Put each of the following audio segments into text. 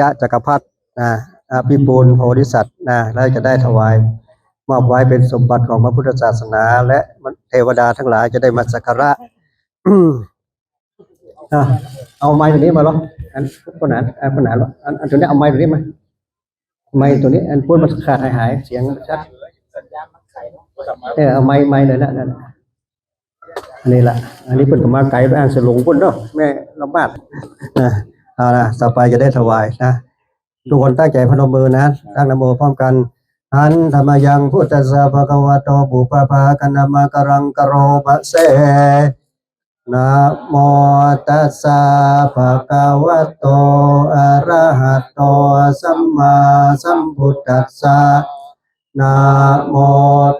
ยะจักรพรรดินะอภิปูลโพธิสัตว์นะแล้วจะได้ถวาย มอบไว้เป็นสมบัติของพระพุทธศาสนา และเทวดาทั้งหลายจะได้มาสักการะเอาไม้ตัวนี้มาหรออันคนไหนอันคนไหนหรออันอันตัวนี้เอาไม้ตัวนี้มาไม้ตัวนี้ อันพูดมาขาดหายหายเสียงชัดเออเอาไม้ไม้เลยนะนั่นน่ะอันนี้ละอันนี้เป็นกรรมาไก่ไปอ่านสลงพุ่นเนาะแม่ลำบากนะ เอาละต่อไปจะได้ถวายนะ ทุกคนตั้งใจพนมมือนะ ตั้งนโมพร้อมกันอันธรรมยังพุทธสสะภะควะโตบุปภากันนามกรังกโรมะเสนะโมตัสสะภะคะวะโตอะระหะโตสัมมาสัมพุทธัสสะนะโม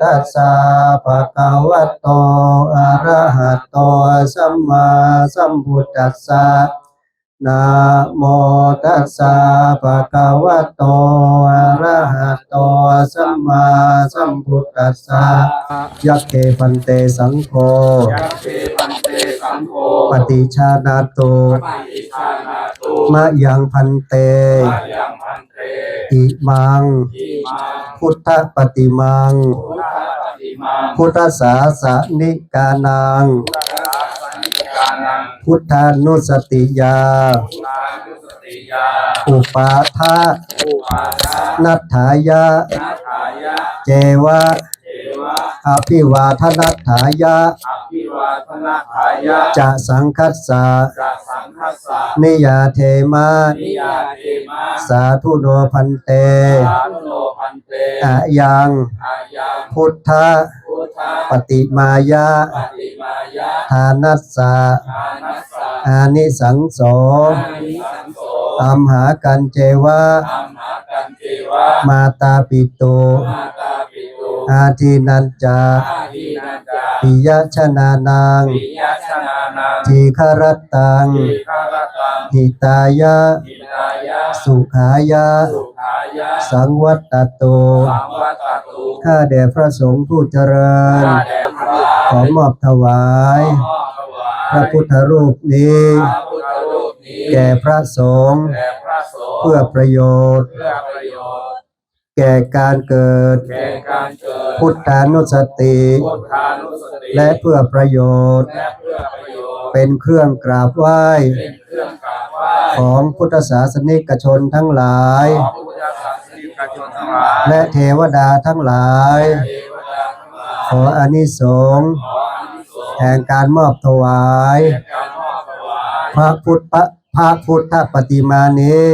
ตัสสะภะคะวะโตอะระหะโตสัมมาสัมพุทธัสสะ นะโมตัสสะภะคะวะโตอะระหะโตสัมมาสัมพุทธัสสะยัคเขปันเตสังโฆยักเสปันเตสังโฆปฏิชานาโตปฏิชานาตุมะยังพันเตมายังพันเตอิมังอิมังพุทธปฏิมัง พุทธปฏิมัง พุทธศาสนิกานังพุทธสันติกานัง พุทธานุสติยาพุทธานุสติยา อุปาทาอุปาทานัฏฐายะนาถายะ เจวะเทวะอภิวาทนัฏฐายะอภิวาทนาถายะจะสังคัสสะจะสังคัสสะนิยาเทมานิยาเทมาสาธุโนพันเตสาธุโนพันเตอะยังอายังพุทธพุทธปฏิมายะ ปฏิมายะทานัสสะทานัสสะอานิสังโสอานิสังโสอัมหากันเจวะอัมหากันเทวะมาตาปิโตมาตาปิตุอาทินันจาอาทินันจา ปิยชนานังปิยชนานังทีคารตังทีฆารตังหิตายะหิตายะ สุขายะ สุขายะ สังวัตตโตสังวัตตุข้าแด่พระสงฆ์ผู้เจริญข้าแด่พระขอมอบถวายขอถวายพระพุทธรูปนี้พระพุทธรูปนี้ แก่พระสงฆ์แด่พระสงฆ์เพื่อประโยชน์ แก่การเกิด แก่การเกิด พุทธานุสติ พุทธานุสติ และเพื่อประโยชน์ และเพื่อประโยชน์ เป็นเครื่องกราบไหว้ เป็นเครื่องกราบไหว้ ของพุทธศาสนิกชนทั้งหลาย ของพุทธศาสนิกชนทั้งหลาย และเทวดาทั้งหลายเทวดาทั้งหลายขออานิสงส์ขออานิสงส์แห่งการมอบถวายแห่งการมอบถวาย พระพุทธพระพุทธปฏิมานี้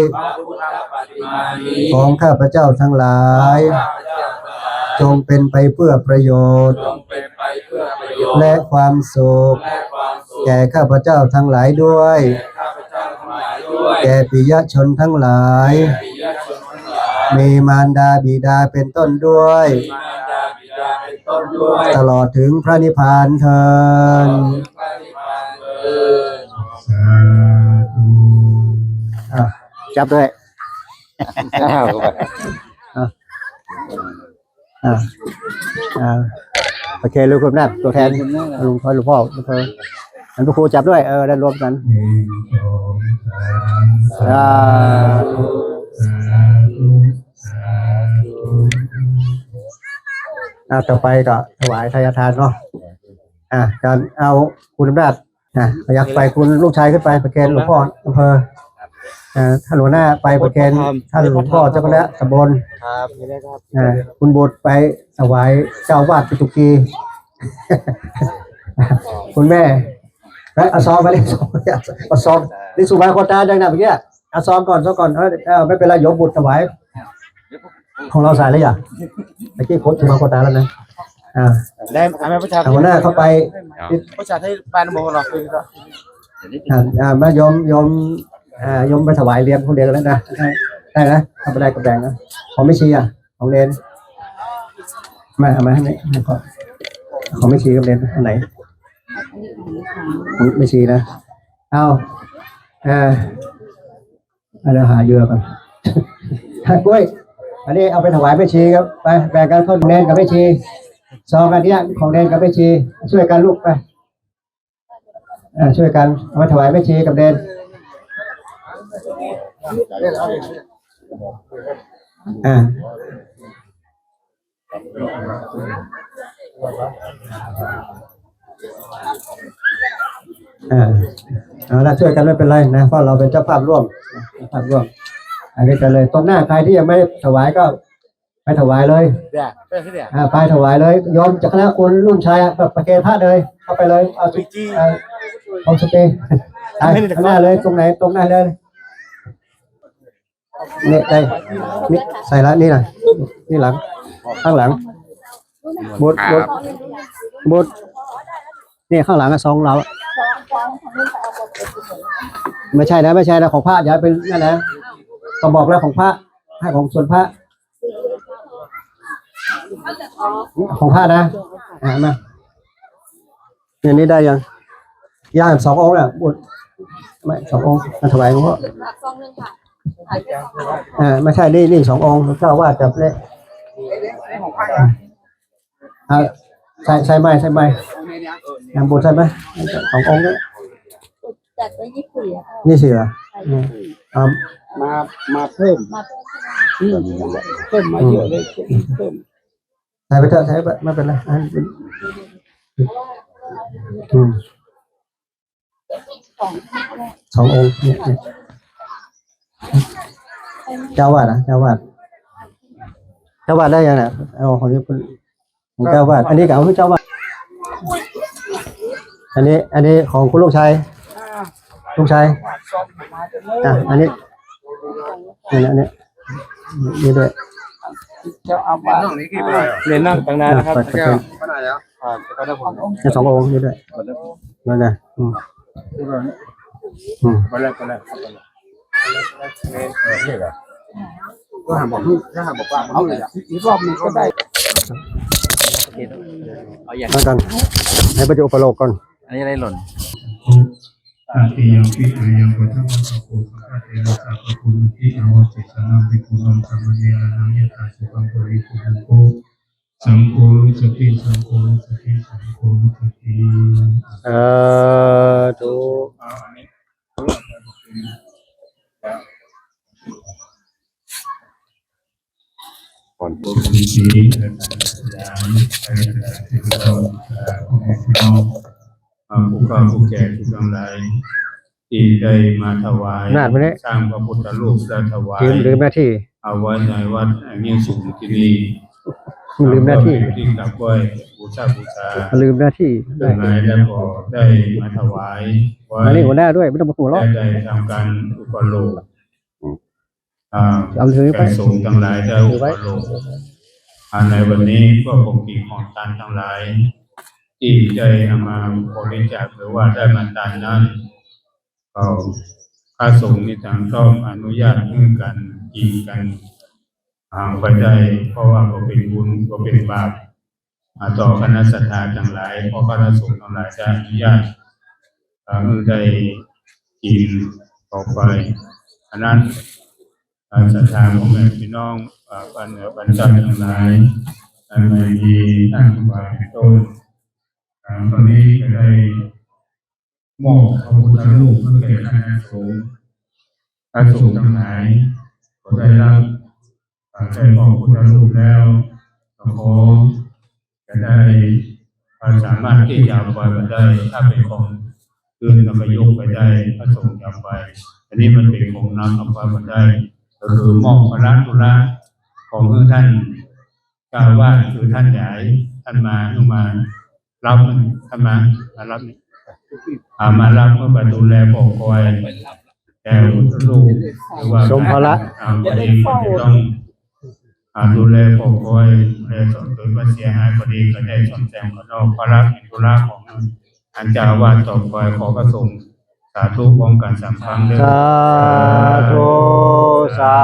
ของข้าพเจ้าทั้งหลายข้าพเจ้าทั้งหลาย จงเป็นไปเพื่อประโยชน์จงเป็นไปเพื่อประโยชน์และความสุขและความสุขแก่ข้าพเจ้าทั้งหลายด้วยแก่ข้าพเจ้าทั้งหลายด้วย แก่ปิยชนทั้งหลายปิยชนทั้งหลายมีมารดาบิดาเป็นต้นด้วยมีมารดาบิดาเป็นต้นด้วยตลอดถึงพระนิพพานเทินพระนิพพานเอ่ยอะจับด้วย อะอะอะโอเคลูกคุณนั่ตัวแทนลุงพ่อลุงพ่อลุงพ่ออันพระครูจับด้วยเออได้รวมกันสาธุอะต่อไปก็ถวายทายทานเนาะอะการเอาคุณอำนาจนะอยากไปคุณลูกชายขึ้นไปประเคนหลวงพ่ออำเภอ อ่าท่านหัวหน้าไปประเคนท่านหลวงพ่อเจ้าคณะตำบลครับนี่ได้ครับอ่าคุณบุตรไปถวายเจ้าวาดปิตุกี คุณแม่แล้วเอาซองไปเลยซองเอาซองนี่สุภาโคตาดังนะเมื่อกี้เอาซองก่อนซองก่อนเออเออไม่เป็นไรโยมบุตรถวายของเราใส่แล้วอย่าเมื่อกี้โคตสุภาโคตาแล้วนะอ่าได้ทำให้ประชาชหัวหน้าเข้าไปประชาชนให้ปานโมกเราคือก็อ่าอ่าแม่โยมโยมอ่าโยมไปถวายเรียนคนเดียวกันแล้วนะได้ได้นะทำอะไรกับแดงนะของไม่ชีอะของเรนมาเอามาให้นี่ให้ก่อของไม่ชีกับเรนอันไหนไม่ชีนะเอาเออเอาเดี๋ยวหาเหยื่อก่อนถ้ากล้วยอันนี้เอาไปถวายแม่ชีครับไปแบ่งกันเข้าเนนกับแม่ชีซองอันนี้ของเนนกับแม่ชีช่วยกันลูกไปอ่าช่วยกันเอามาถวายแม่ชีกับเดน อ่าอ่าเอาละช่วยกันไม่เป็นไรนะเพราะเราเป็นเจ้าภาพร่วมเจ้าภาพร่วม อันนี้กันเลยตรงหน้าใครที่ยังไม่ถวายก็ไปถวายเลยเดี๋ยวไปที่เดี๋ยวอ่าไปถวายเลยโยมจากคณะคุณรุ่นชายอะแบบประเกท่าเลย เข้าไปเลยเอาสุเอาเอาสเปรย์ไปข้างหน้าเลยตรงไหนตรงหน้าเลย นี่ได้นี่ใส่ละนี่หนะนี่หลัง ข้างหลังบดบดบดนี่ข้างหลังอะซองเราไม่ใช่นะไม่ใช่นะของพระอย่าเป็นนั่นนะต้องบอกแล้วของพระให้ของส่วนพระ ของพระนะอ่ามาอย่างนี้ได้ยังย่างสององค์น่ะบุญไม่สององค์ถวายหลวงพ่อ องหนึงค่ะถ่ายแค่สองอ่าไม่ใช่นี่นี่สององค์เจ้าวาดกับเลยอ่าใช่ใช่ไหมใช่ไหมงานบุญใช่ไหมสององค์เนี่ยจัดไว้ยี่สิบอะค่ะนี่สิเหรออืมอ่ามามาเพิ่มมาเพิ่มเพิ่มมาเยอะเลยเพิ่มใส่ไปเถอะใส่ไปไม่เป็นไรอันเป็นอืมของสององค์เนี่ย เนี่ยเจ้าวาดนะเจ้าวาดเจ้าวาดได้ยังไงเอาของนี้คุณของเจ้าวาดอันนี้กับของเจ้าวาดอันนี้ อันนี้ของคุณลูกชายลูกชายอะอันนี้อันนี้อันนี้นี่ด้วยเจ้าอาบาเรียนนั่งตั้งนานนะครับเปิดเปิดอ่าก็ได้ผมนี่สององค์นี่ด้วยนั่นนะอืมอืมไปเลยไปเลย ก็หาบอกก็หาบอกว่าเอาเลยอีกรอบนึงก็ได้มากันให้ไปดูอุปโลกก่อนอันนี้อะไรหล่นอาติยังปิอายังวัฏมังสะโพภะคะเทระสัพพะพุทธิอาวติสนังวิปุลังธรรมเนรนังยถาสุขังปริปุณโกสังโฆรุสติสังโฆรุสติสังโฆรุสติเออดูบุญสีเกิดยานไป กระที่เราผู้ให้พี่น้องผู้ข้าผู้แก่ทุกทั้งหลายที่ได้มาถวายนาดไปเนี่ยสร้างพระพุทธรูปและถวายลืมลืมหน้าที่เอาไว้ในวัดเงี้ยสูงที่นี่ลืมหน้าที่ที่กราบไหว้ บูชาบูชาลืมหน้าที่ทั้งหลายแล้วก็ได้มาถวายไว้มานี่หัวหน้าด้วยไม่ต้องมาหัวเราะและได้ทำการอุปโลกอ่าเอาถือไปแก่สงฆ์ทั้งหลายได้อุปโลกอ่าในวันนี้ก็คงมีของทานทั้งหลาย ที่ได้เอามาบริจาคหรือว่าได้มาทานนั้นก็พระสงฆ์นี่ทางชอบอนุญาตให้กันกินกันห่างไปได้เพราะว่าก็เป็นบุญก็เป็นบาปอ่า ต่อคณะสัตยาทั้งหลายพราะคณะสงฆ์ทั้งหลายได้อนุญาตอ่าให้ได้กินต่อไปอันนั้นอ่าศรัทธาของแม่พี่น้องอ่าบ้านเหนือบ้านใต้ทั้งหลายอันไม่มีท่านวาเป็นต้นตอนนี้ก็ได้มอบพระพุทธรูปเพื่อแก่คณะสงฆ์พระสงฆ์ทั้งหลายก็ได้รับอ่าได้มอบพระพุทธรูปแล้วขอ จะได้ความสามารถที่จะเอาไปมาได้ถ้าเป็นของอื่นเราก็ยกไปได้พระสงฆ์จะเอาไป อันนี้มันเป็นของน้ำเอาไปมาได้ ก็คือมอบพระธุระของท่านกล่าวว่าคือท่านใหญ่ท่านมาลงมารับมันท่านมามารับนี่อามารับเพื่อมาดูแลปกคอยแต่ลูกหรือว่าสมภาระอ่าวันนี้ก็จะต้องอ่าดูแลปกคอยดูแลสอน โดยว่าเสียหายพอดีก็ได้ซ่อมแซมขอนอกภาระเป็นธุระของท่านจาวาสต่อไปขอประสงค์สาธุพร้อมกันสามครั้งเด้อสาธุสา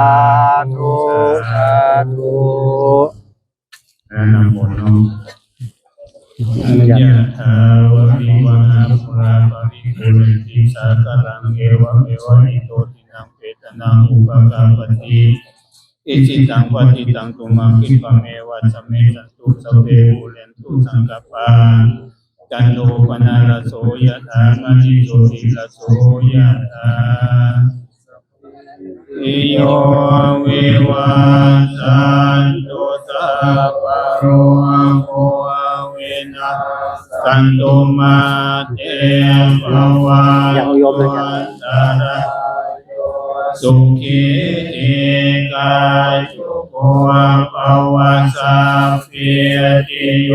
ธุสาธุและนำบทน้องอัญญาทาวะริวหาภราปริปุเรนติสากลังเอวะเมวะอิโตตินังเปตนังอุปกาปติ อิจิตังปฏิตังตุมังคิปะเมวะสเมสันตุสเพปุเรนตุสังกปาจันโทปนาลโสยะถามณิโชติลโสยะถาอิโยวิวัสสันตุสัพโรโควินาสันตุมาเตภวัตอย่าเอาโยมเลยอย่าตาระสุขีติ กายุโกภวะสัพเพียติโย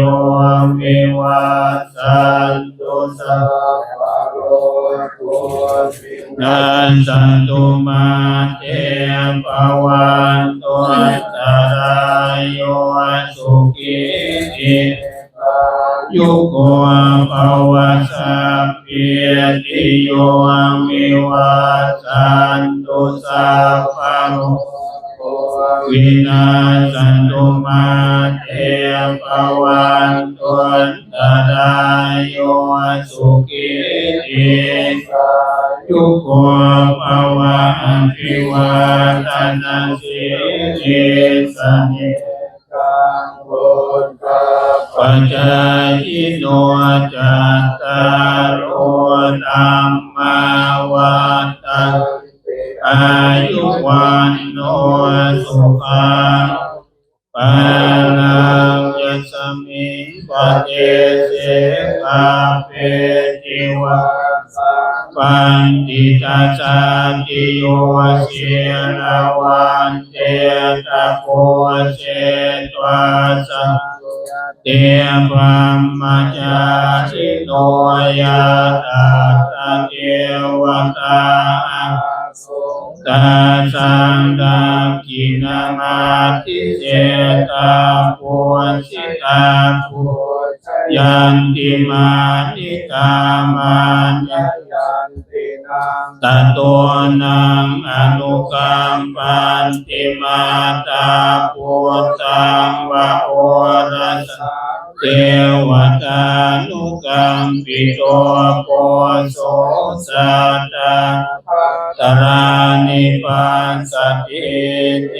วิวัสสันตุสัพพะโรโควินาสันตุม มาเตภวันตุนตรายโยสุขิติยุโกภวะอภิวาทนาสิริสนิกังวุฒปัจจายโนจัตตารโอธรรมาวัฏันตอายุวันโนสุขัง ปาลังยัสมิงปะเทเสกาเปติวะปันติตาสันติโยเสียราวันเตตะโพเสตวาสัเตปะมะจาสิโนยะตาตะเทวตาตาสั งกังกินามาติเสตาปุสิตาปุยันติมานิกามันตโตนังอนุกัมปันติมาตาปุตตังวะโอรัสสะเทวตานุกัมปิโตโกโสสัตตา ตรานิปัสสติเต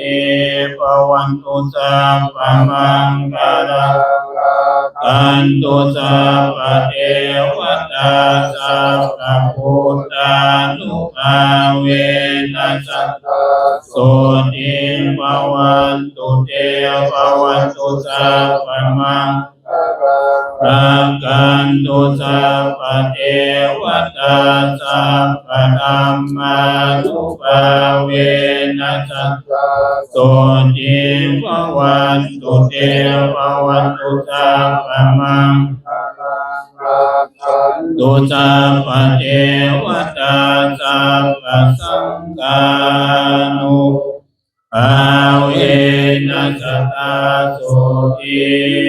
ปวันตุสัพพมังคารังกันตุสัพพเทวตาสัพพพุทธานุภาเวนัสสตโสติภวันตุเตภวันตุสัพพมัง รังกันตุสัพเทวตาสัพธรรมานุภาเวนัสสตโสติภวันตุเตภวันตุสัพมังตุสัพเทวตาสัพสังฆานุภาเวนัสสตโสติ